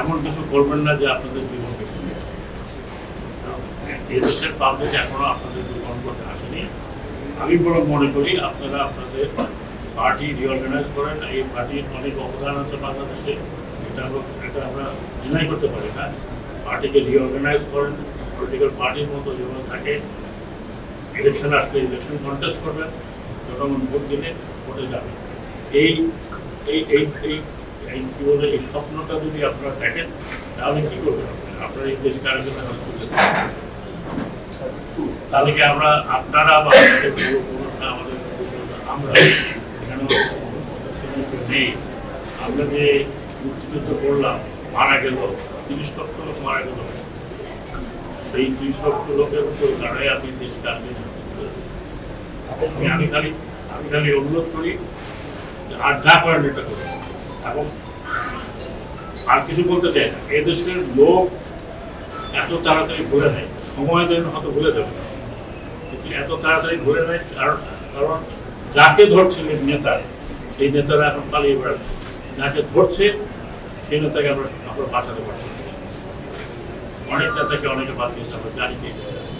এমন কিছু করবেন না যে আপনাদের ফিরিয়ে দেবে। এদেশের পাবলিক এখনও আপনাদের জীবন করতে আসেনি। আমি বরং মনে করি আপনারা আপনাদের পার্টি রিঅর্গানাইজ করেন। এই পার্টির অনেক অবদান আছে বাংলাদেশে। এটা এটা আমরা ডিনাই করতে পারি না। পার্টিকে রিঅর্গানাইজ করেন। পলিটিক্যাল পার্টির মতো যেমন থাকে। ইলেকশন আসলে ইলেকশন কন্টেস্ট করবেন। জনগণ ভোট দিলে ভোটে যাবে। এই এই এই এই এই স্বপ্নটা যদি আপনারা দেখেন, তাহলে কি করবেন আপনারা এই দেশকে আরেকজন তাহলে কি আমরা আপনারা বা আমরা আমরা যে মুক্তিযুদ্ধ করলাম, মারা গেল, তিরিশ লক্ষ লোক মারা গেল। এই তিরিশ লক্ষ লোকের উপর দাঁড়ায় আপনি দেশকে আপনি আমি খালি আমি খালি অনুরোধ করি, আর যা করেন এটা করুন। এবং আর কিছু বলতে চাই না। এদেশের লোক এত তাড়াতাড়ি ভুলে নেয়। সময় দেন হয়তো যাবে। না। কিন্তু এত তাড়াতাড়ি ভুলে নেয় কারণ কারণ যাকে ধরছিলেন নেতা, সেই নেতারা এখন পালিয়ে বেড়াচ্ছে। যাকে ধরছে সেই নেতাকে আমরা আমরা বাঁচাতে পারছি। অনেক নেতাকে অনেকে বাঁচিয়েছে আমরা জানি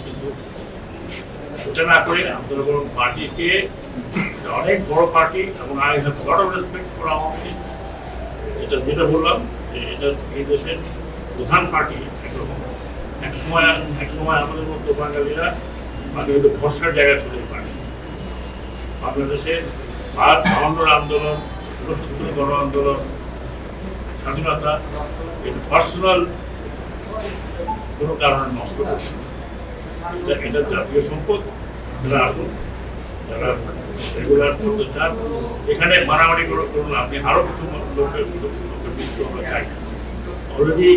কিন্তু ওটা না করে আমাদের পার্টিকে অনেক বড় পার্টি এবং I have of respect for Awami League. এটা যেটা বললাম যে এটা এই দেশের প্রধান পার্টি একরকম। এক সময় এক সময় আমাদের মতো বাঙালিরা বাঙালিদের ভরসার জায়গা ছিল এই পার্টি বাংলাদেশের ভারত ভাবন্ডর আন্দোলন, ঊনসত্তর গণ আন্দোলন, স্বাধীনতা, এটা পার্সোনাল কোনো কারণে নষ্ট করছে এটা এটা জাতীয় সম্পদ। যারা আসুন এখানে মারামারি করে করুন আপনি কিছু আমরা অলরেডি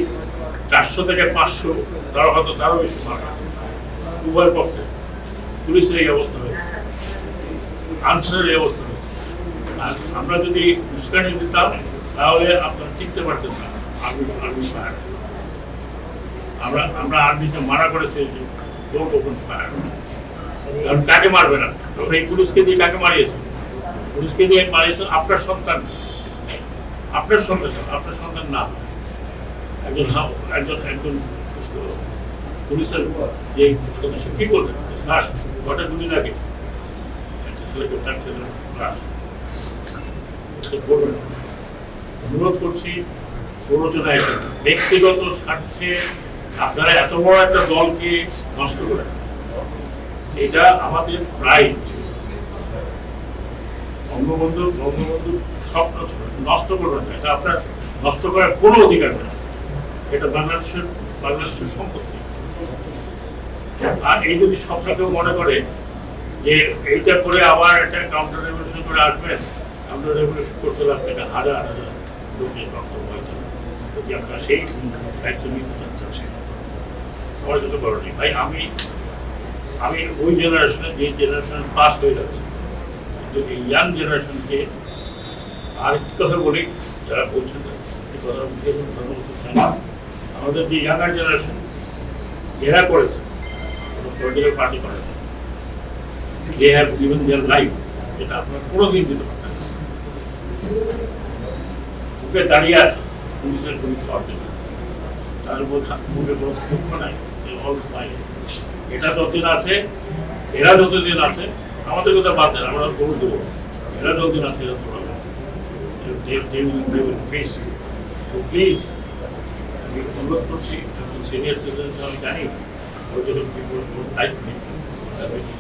চারশো থেকে পাঁচশো, তারা হয়তো তারও বেশি মারা উভয় পক্ষে। পুলিশের এই অবস্থা হয়েছে। আনসারের এই অবস্থা আর আমরা যদি উস্কানি দিতাম তাহলে আপনারা টিকতে পারতেন না। আর্মি আর্মি ফায়ার আমরা আমরা আর্মিতে মারা করেছি ওপেন ফায়ার কারণ কাকে মারবে না? তখন এই পুলিশকে দিয়ে কাকে মারিয়েছে? পুলিশকে দিয়ে মারিয়েছে আপনার সন্তান। আপনার সন্তান আপনার সন্তান না। একজন একজন একজন পুলিশের যে সদস্য, কি করলেন স্যার ঘটে দুদিন আগে একটা ছেলেকে তার ছেলে। না। অনুরোধ করছি প্ররোচনা ব্যক্তিগত স্বার্থে আপনারা এত বড় একটা দলকে নষ্ট করেন এটা আমাদের প্রাইড বঙ্গবন্ধু বঙ্গবন্ধু স্বপ্ন নষ্ট করবেন না। এটা আপনার নষ্ট করার কোনো অধিকার নেই। এটা বাংলাদেশের বাংলাদেশের সম্পত্তি। আর এই যদি স্বপ্ন কেউ মনে করে যে এইটা করে আবার একটা কাউন্টার রেভলিউশন করে আসবেন কাউন্টার রেভলিউশন করতে লাগবে আপনাকে হাজার হাজার লোকের বক্তব্য হয়েছে যদি আপনারা সেই দায়িত্ব নিতে চাচ্ছেন সবাই যত করেনি ভাই, আমি আমি ওই জেনারেশনে যে জেনারেশন পাস হয়ে যাচ্ছে কিন্তু এই ইয়াং জেনারেশনকে আর একটি কথা বলি, যারা বলছেন না। আমাদের যে ইয়াঙ্গার জেনারেশন এরা করেছে, কোনো পলিটিক্যাল পার্টি করে they have given their life এটা আপনার কোনোদিন দিতে পারতেন বুকে দাঁড়িয়ে আছে, পুলিশের পুলিশ অর্জন তার উপর মুখে কোনো দুঃখ নাই অল স্মাইল এটা যতদিন আছে এরা যতদিন আছে আমাদের কথা বাদ দেন আমরা দৌড় দেবো। এরা যতদিন আছে এরা দৌড়াবে. So please, আমি অনুরোধ করছি সিনিয়র আমি জানি ওদের নেই।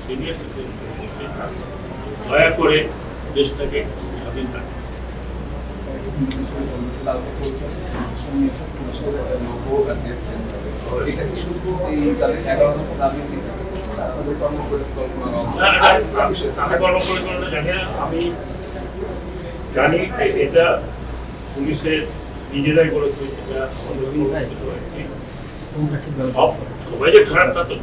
সিনিয়র দয়া করে দেশটাকে স্বাধীন রাখুন আমি- জানি এটা পুলিশের নিজেরাই বলেছে এটা সবাই যে খারাপ তা তো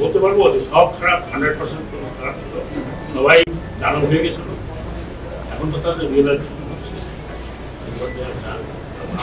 বলতে পারব যে সব খারাপ হান্ড্রেড পার্সেন্ট খারাপ ছিল। সবাই জানো হয়ে গেছিল। এখন তো তাদের রিয়েলাইজেশন হচ্ছে এবার যারা জানে,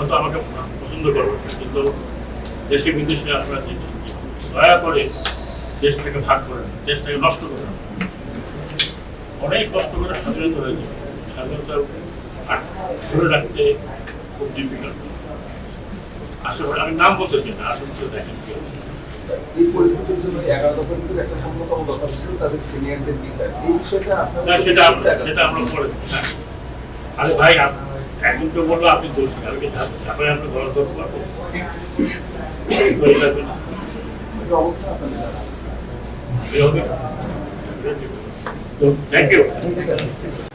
হয়তো আমাকে পছন্দ করবেন না, কিন্তু দেশে বিদেশে আপনারা দেখছেন দয়া করে দেশটাকে ভাগ করেন দেশটাকে নষ্ট করেন না। অনেক কষ্ট করে স্বাধীনতা হয়েছে। স্বাধীনতা ধরে রাখতে খুব ডিফিকাল্ট আসলে আমি নাম বলতে চাই না তো দেখেন কি এই পরিস্থিতির জন্য এগারো দফা কিন্তু একটা অন্যতম দফা ছিল তাদের সিনিয়রদের বিচার এই বিষয়টা আপনার সেটা আমরা সেটা আমরা পরে হ্যাঁ। আরে ভাই আপ- একজন তো বলল আপনি দোষী আমি কি তারপরে আপনি গলা করতে পারব থ্যাংক ইউ